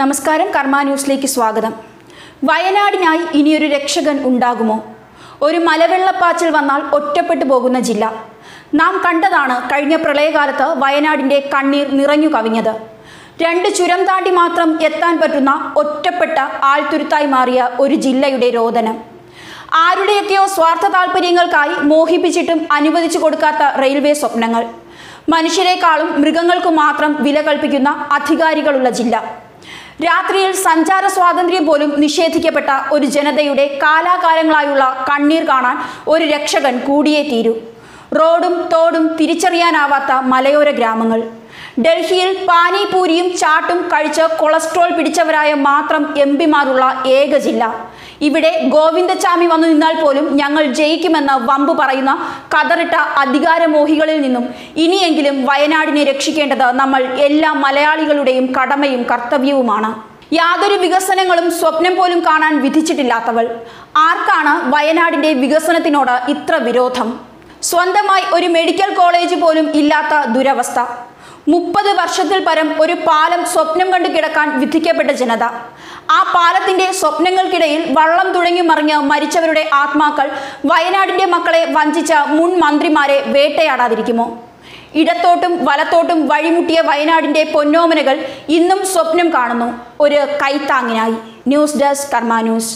നമസ്കാരം കർമ്മ ന്യൂസിലേക്ക് സ്വാഗതം. വയനാടിനായി ഇനിയൊരു രക്ഷകൻ ഉണ്ടാകുമോ? ഒരു മലവെള്ളപ്പാച്ചിൽ വന്നാൽ ഒറ്റപ്പെട്ടു പോകുന്ന ജില്ല. നാം കണ്ടതാണ് കഴിഞ്ഞ പ്രളയകാലത്ത് വയനാടിന്റെ കണ്ണീർ നിറഞ്ഞു കവിഞ്ഞത്. രണ്ട് ചുരം താണ്ടി മാത്രം എത്താൻ പറ്റുന്ന ഒറ്റപ്പെട്ട ആൾത്തുരുത്തായി മാറിയ ഒരു ജില്ലയുടെ രോദനം. ആരുടെയൊക്കെയോ സ്വാർത്ഥ താല്പര്യങ്ങൾക്കായി മോഹിപ്പിച്ചിട്ടും അനുവദിച്ചു കൊടുക്കാത്ത റെയിൽവേ സ്വപ്നങ്ങൾ. മനുഷ്യരെക്കാളും മൃഗങ്ങൾക്ക് മാത്രം വില കൽപ്പിക്കുന്ന അധികാരികളുള്ള ജില്ല. രാത്രിയിൽ സഞ്ചാര സ്വാതന്ത്ര്യം പോലും നിഷേധിക്കപ്പെട്ട ഒരു ജനതയുടെ കാലാകാലങ്ങളായുള്ള കണ്ണീർ കാണാൻ ഒരു രക്ഷകൻ കൂടിയേ തീരൂ. റോഡും തോടും തിരിച്ചറിയാനാവാത്ത മലയോര ഗ്രാമങ്ങൾ. ഡൽഹിയിൽ പാനിപൂരിയും ചാട്ടും കഴിച്ച് കൊളസ്ട്രോൾ പിടിച്ചവരായ മാത്രം എം പിമാരുള്ള ഏക ജില്ല. ഇവിടെ ഗോവിന്ദച്ചാമി വന്നു നിന്നാൽ പോലും ഞങ്ങൾ ജയിക്കുമെന്ന് വമ്പ് പറയുന്ന കതറിട്ട അധികാരമോഹികളിൽ നിന്നും ഇനിയെങ്കിലും വയനാടിനെ രക്ഷിക്കേണ്ടത് നമ്മൾ എല്ലാ മലയാളികളുടെയും കടമയും കർത്തവ്യവുമാണ്. യാതൊരു വികസനങ്ങളും സ്വപ്നം പോലും കാണാൻ വിധിച്ചിട്ടില്ലാത്തവൾ. ആർക്കാണ് വയനാടിന്റെ വികസനത്തിനോട് ഇത്ര വിരോധം? സ്വന്തമായി ഒരു മെഡിക്കൽ കോളേജ് പോലും ഇല്ലാത്ത ദുരവസ്ഥ. മുപ്പത് വർഷത്തിൽ പരം ഒരു പാലം സ്വപ്നം കണ്ടു കിടക്കാൻ വിധിക്കപ്പെട്ട ജനത. ആ പാലത്തിന്റെ സ്വപ്നങ്ങൾക്കിടയിൽ വള്ളം തുഴങ്ങി മറിഞ്ഞ് മരിച്ചവരുടെ ആത്മാക്കൾ വയനാടിന്റെ മക്കളെ വഞ്ചിച്ച മുൻ മന്ത്രിമാരെ വേട്ടയാടാതിരിക്കുമോ? ഇടത്തോട്ടും വലത്തോട്ടും വഴിമുട്ടിയ വയനാടിന്റെ പൊന്നോമനകൾ ഇന്നും സ്വപ്നം കാണുന്നു. ഒരു കൈത്താങ്ങിനായി. News desk Karma news.